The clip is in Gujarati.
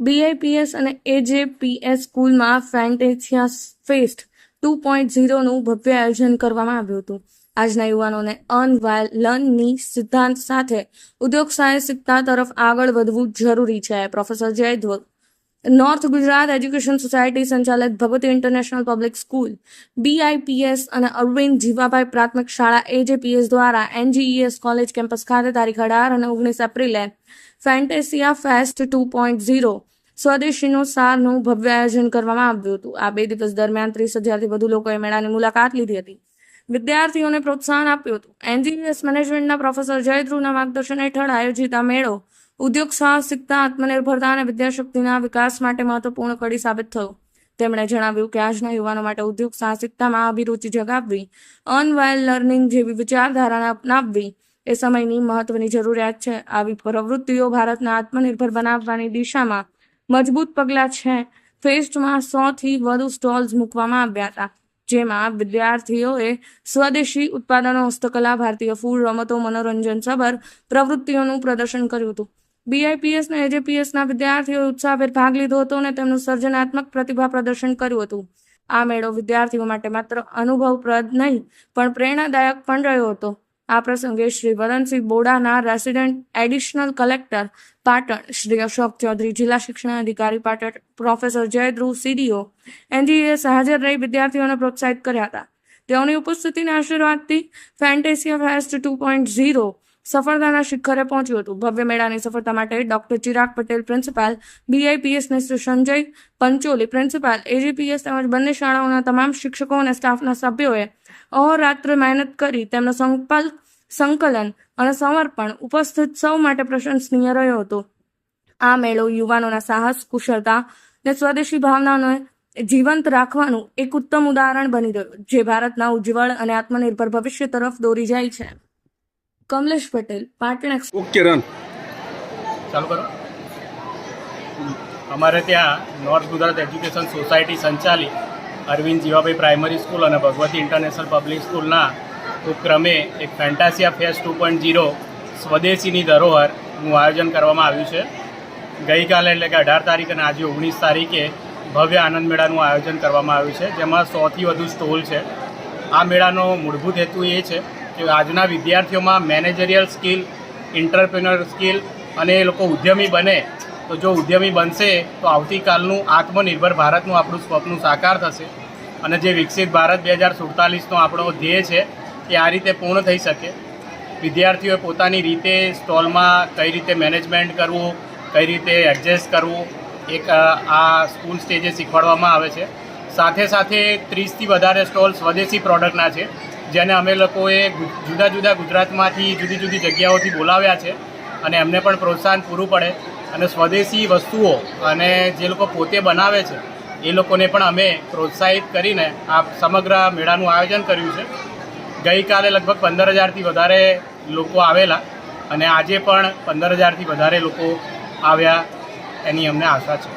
બીઆઈપીએસ અને એજેપીએસ સ્કૂલમાં ફેન્ટેસિયા ફેસ્ટ ટુ પોઈન્ટ ઝીરોનું ભવ્ય આયોજન કરવામાં આવ્યું હતું. આજના યુવાનોને અર્ન વાયલ લર્નની સિદ્ધાંત સાથે ઉદ્યોગ સાહસિકતા તરફ આગળ વધવું જરૂરી છે. Professor Jaydhwal north Gujarat education society સંચાલિત Bhagwati international public school BIPS અને અરવિંદ જીવાભાઈ પ્રાથમિક શાળા એજેપીએસ દ્વારા એનજીઈએસ કોલેજ કેમ્પસ ખાતે તારીખ અઢાર અને ઓગણીસ એપ્રિલે fantasia fest two point zero સ્વદેશીનો સારનું ભવ્ય આયોજન કરવામાં આવ્યું હતું. આ બે દિવસ દરમિયાન ત્રીસ હજારથી વધુ લોકોએ મેળાની મુલાકાત લીધી હતી. વિદ્યાર્થીઓને પ્રોત્સાહન આપ્યું હતું. એનજીએસ મેનેજમેન્ટના પ્રોફેસર જયદ્રુના માર્ગદર્શન હેઠળ આયોજિત આ મેળો ઉદ્યોગ સાહસિકતા, આત્મનિર્ભરતા અને વિદ્યાશક્તિના વિકાસ માટે મહત્વપૂર્ણ કડી સાબિત થયો. તેમણે જણાવ્યું કે આજના યુવાનો માટે ઉદ્યોગ સાહસિકતામાં અભિરુચિ જગાવવી, અનવાઇલ લર્નિંગ જેવી વિચારધારાને અપનાવવી એ સમયની મહત્વની જરૂરિયાત છે. આવી પ્રવૃત્તિઓ ભારતને આત્મનિર્ભર બનાવવાની દિશામાં મજબૂત પગલાં છે. ફેસ્ટમાં સોથી વધુ સ્ટોલ્સ મૂકવામાં આવ્યા હતા, જેમાં વિદ્યાર્થીઓએ સ્વદેશી ઉત્પાદનો, હસ્તકલા, ભારતીય ફૂડ રમતો, મનોરંજન સભર પ્રવૃત્તિઓનું પ્રદર્શન કર્યું હતું. બીઆઈપીએસ અને એજેપીએસના વિદ્યાર્થીઓએ ઉત્સાહભેર ભાગ લીધો હતો અને તેમનું સર્જનાત્મક પ્રતિભા પ્રદર્શન કર્યું હતું. આ મેળો વિદ્યાર્થીઓ માટે માત્ર અનુભવપ્રદ નહીં, પણ પ્રેરણાદાયક પણ રહ્યો હતો. આ પ્રસંગે Shri Varansinh Bodana resident additional collector Patan, Shri Ashok Chaudhari, જિલ્લા શિક્ષણ અધિકારી પાટણ, પ્રોફેસર જયધ્રુવ સીડીઓ એનજીએસ હાજર રહી વિદ્યાર્થીઓને પ્રોત્સાહિત કર્યા હતા. તેઓની ઉપસ્થિતિના આશીર્વાદથી fantasia fest two point zero સફળતાના શિખરે પહોંચ્યું હતું. ભવ્ય મેળાની સફળતા માટે ડોક્ટર ચિરાગ પટેલ, પ્રિન્સિપાલ બીઆઈપીએસને શ્રી સંજય પંચોલી, પ્રિન્સિપાલ એજીપીએસ તેમજ બંને શાળાઓના તમામ શિક્ષકો અને સ્ટાફના સભ્યોએ અહોરાત્ર મહેનત કરી તેમનો સંકલ્પ સંકલન અને સમર્પણ ઉપસ્થિત સૌ માટે પ્રશંસનીય રહ્યો હતો. આ મેળો યુવાનોના સાહસ કુશળતા અને સ્વદેશી ભાવનાઓને જીવંત રાખવાનું એક ઉત્તમ ઉદાહરણ બની રહ્યું જે ભારતના ઉજ્જવળ અને આત્મનિર્ભર ભવિષ્ય તરફ દોરી જાય છે. Kamlesh Patel Patan okay run. ચાલુ કરો. અમારે ત્યાં નોર્થ ગુજરાત એજ્યુકેશન સોસાયટી સંચાલિત અરવિંદ જીવાભાઈ પ્રાઇમરી સ્કૂલ અને ભગવતી ઇન્ટરનેશનલ પબ્લિક સ્કૂલના ઉપક્રમે એક fantasia fest two point zero સ્વદેશીની ધરોહરનું આયોજન કરવામાં આવ્યું છે. ગઈકાલે એટલે કે અઢાર તારીખ અને આજે ઓગણીસ તારીખે ભવ્ય આનંદ મેળાનું આયોજન કરવામાં આવ્યું છે, જેમાં સોથી વધુ સ્ટોલ છે. આ મેળાનો મૂળભૂત હેતુ એ છે કે આજના વિદ્યાર્થીઓમાં મેનેજરિયલ સ્કિલ, ઇન્ટરપ્રિનર સ્કિલ અને એ લોકો ઉદ્યમી બને તો જો ઉદ્યમી બનશે તો આવતીકાલનું આત્મનિર્ભર ભારતનું આપણું સ્વપ્ન સાકાર થશે. અને જે વિકસિત ભારત બે હજાર સુડતાલીસનો આપણો ધ્યેય છે એ આ રીતે પૂર્ણ થઈ શકે. વિદ્યાર્થીઓએ પોતાની રીતે સ્ટોલમાં કઈ રીતે મેનેજમેન્ટ કરવું, કઈ રીતે એડજસ્ટ કરવું, એક આ સ્કૂલ સ્ટેજે શીખવાડવામાં આવે છે. સાથે સાથે ત્રીસથી વધારે સ્ટોલ સ્વદેશી પ્રોડક્ટના છે, જેને અમે લોકોએ જુદા જુદા ગુજરાતમાંથી જુદી જુદી જગ્યાઓથી બોલાવ્યા છે અને એમને પણ પ્રોત્સાહન પૂરું પડે. અને સ્વદેશી વસ્તુઓ અને જે લોકો પોતે બનાવે છે એ લોકોને પણ અમે પ્રોત્સાહિત કરીને આ સમગ્ર મેળાનું આયોજન કર્યું છે. ગઈકાલે લગભગ પંદર હજારથી વધારે લોકો આવેલા અને આજે પણ પંદર હજારથી વધારે લોકો આવ્યા એની અમને આશા છે.